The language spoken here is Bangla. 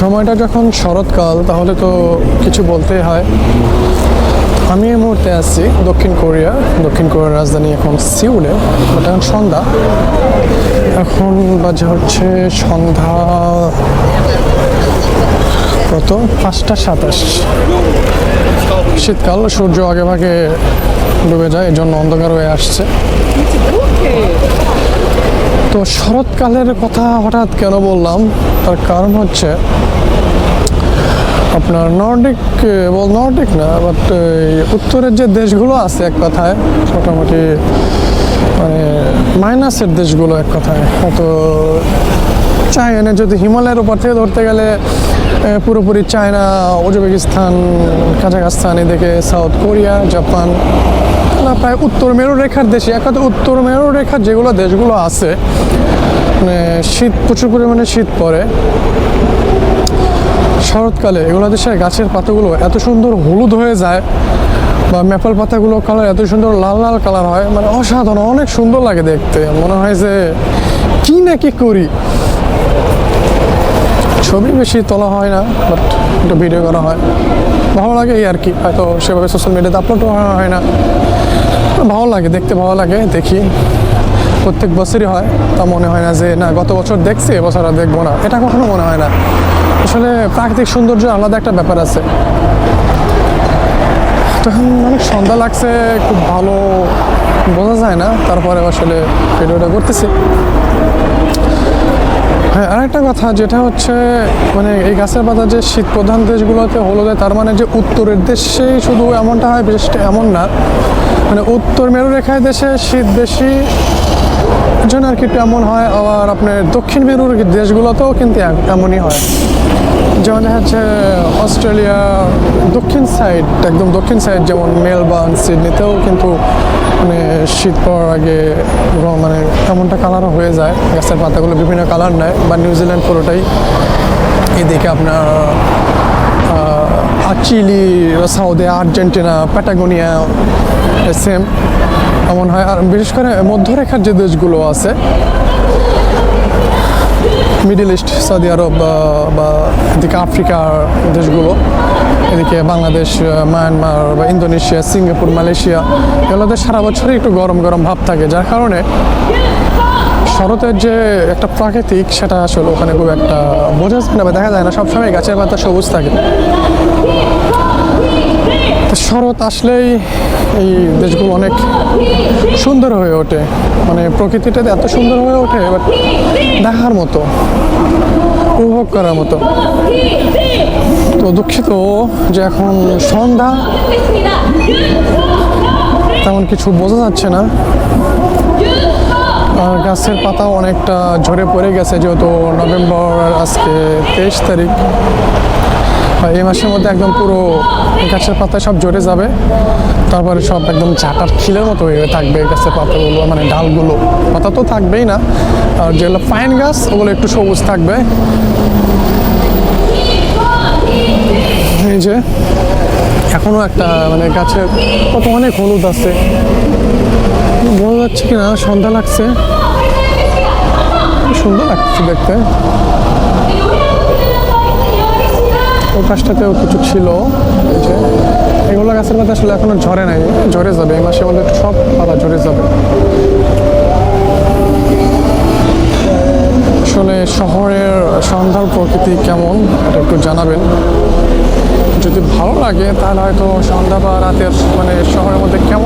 সময়টা যখন শরৎকাল, তাহলে তো কিছু বলতেই হয়। আমি এই মুহূর্তে আছি দক্ষিণ কোরিয়া। দক্ষিণ কোরিয়ার রাজধানী এখন সিউলে, ওটা এখন সন্ধ্যা। এখন বাজে হচ্ছে সন্ধ্যা কত? পাঁচটা সাতাশ। শীতকাল, সূর্য আগে ভাগে ডুবে যায় এই জন্য অন্ধকার হয়ে আসছে। তো শরৎকালের কথা হঠাৎ কেন বললাম? তার কারণ হচ্ছে, আপনার নর্ডিক বল নর্ডিক না বাট উত্তরের যে দেশগুলো আছে এক কথায়, মোটামুটি মানে মাইনাসের দেশগুলো এক কথায়, হয়তো চায়না যদি হিমালয়ের উপর থেকে ধরতে গেলে পুরোপুরি চায়না, উজবেকিস্তান কাজাকস্তান এদিকে সাউথ কোরিয়া, জাপান প্রায় উত্তর মেরু রেখার দেশে এক কথা উত্তর মেরু রেখার যেগুলো দেশগুলো আছে মানে শীত, প্রচুর পরিমাণে শীত পড়ে। শরৎকালে এগুলো দেশের গাছের পাতাগুলো এত সুন্দর হলুদ হয়ে যায় বা মেপল পাতাগুলো কালার এত সুন্দর লাল লাল কালার হয় মানে অসাধারণ, অনেক সুন্দর লাগে দেখতে। মনে হয় যে কি না কি করি? ছবি বেশি তোলা হয় না বাট একটু ভিডিও করা হয়। ভালো লাগে এই আর কি, হয়তো সেভাবে সোশ্যাল মিডিয়াতে আপলোড করা হয় না। ভালো লাগে, দেখতে ভালো লাগে, দেখি। প্রত্যেক বছরই হয়, তা মনে হয় না যে, না, গত বছর দেখছি, এবছর আর দেখব না। এটা কখনো মনে হয় না। আসলে প্রাকৃতিক সৌন্দর্য আলাদা একটা ব্যাপার আছে। তখন অনেক সন্ধ্যা লাগছে, খুব ভালো বোঝা যায় না, তারপরে আসলে ভিডিওটা করতেছি। হ্যাঁ আরেকটা কথা, যেটা হচ্ছে মানে এই গাছের পাতা যে শীত প্রধান দেশগুলোতে হলো দেয় তার মানে যে উত্তরের দেশেই শুধু এমনটা হয় বিশেষটা এমন না। মানে উত্তর মেরু রেখায় দেশে শীত বেশি জন্য আর কি এমন হয়। আবার আপনার দক্ষিণ মেরুর দেশগুলোতেও কিন্তু এমনই হয়। যেমন যাচ্ছে, অস্ট্রেলিয়া, দক্ষিণ সাইড, একদম দক্ষিণ সাইড, যেমন মেলবার্ন, সিডনিতেও কিন্তু মানে শীত পড়ার আগে মানে এমনটা কালারও হয়ে যায়। গাছের পাতাগুলো বিভিন্ন কালার নেয়। বা নিউজিল্যান্ড পুরোটাই। এদিকে আপনার Chile, Saudi, Argentina, Patagonia same এমন হয়, আর বিশেষ করে মধ্যরেখার যে দেশগুলো আছে, মিডিল ইস্ট, সৌদি আরব বা এদিকে আফ্রিকার দেশগুলো, এদিকে বাংলাদেশ মায়ানমার বা ইন্দোনেশিয়া, সিঙ্গাপুর, মালয়েশিয়া, এগুলোতে সারা বছরই একটু গরম গরম ভাব থাকে, যার কারণে শরতের যে একটা প্রাকৃতিক সেটা আসলে ওখানে খুব একটা বোঝা যায় না বা দেখা যায় না, সবসময় গাছের পাতা সবুজ থাকে। তো শরৎ আসলেই এই দেশগুলো অনেক সুন্দর হয়ে ওঠে। মানে প্রকৃতিটা এত সুন্দর হয়ে ওঠে বাট দেখার মতো। উপভোগ করার মতো। তো দুঃখিত, যে এখন সন্ধ্যা। তেমন কিছু বোঝা যাচ্ছে না। আর গাছের পাতা অনেকটা ঝরে পড়ে গেছে, যেহেতু নভেম্বর আজকে তেইশ তারিখ। এই মাসের মধ্যে একদম পুরো গাছের পাতা সব ঝরে যাবে। তারপরে সব একদম ঝাঁটার খিলের মতো হয়ে থাকবে গাছের পাতাগুলো মানে ডালগুলো। পাতা তো থাকবেই না। আর যেগুলো ফাইন গাছ, ওগুলো একটু সবুজ থাকবে। এই যে, এখনও একটা মানে গাছের কত অনেক হলুদ আছে। বোঝা যাচ্ছে কিনা সন্ধ্যা লাগছে। সুন্দর লাগছে দেখতে। ওই পাশটাতেও কিছু ছিল। এগুলো গাছের পাতা আসলে এখনও ঝরে নাই, ঝরে যাবে। এই মাসে আমাদের সব পাতা ঝরে যাবে। আসলে শহরের সন্ধ্যার প্রকৃতি কেমন, এটা একটু জানাবেন। যদি ভালো লাগে, তাহলে হয়তো সন্ধ্যা বা রাতের মানে শহরের মধ্যে কেমন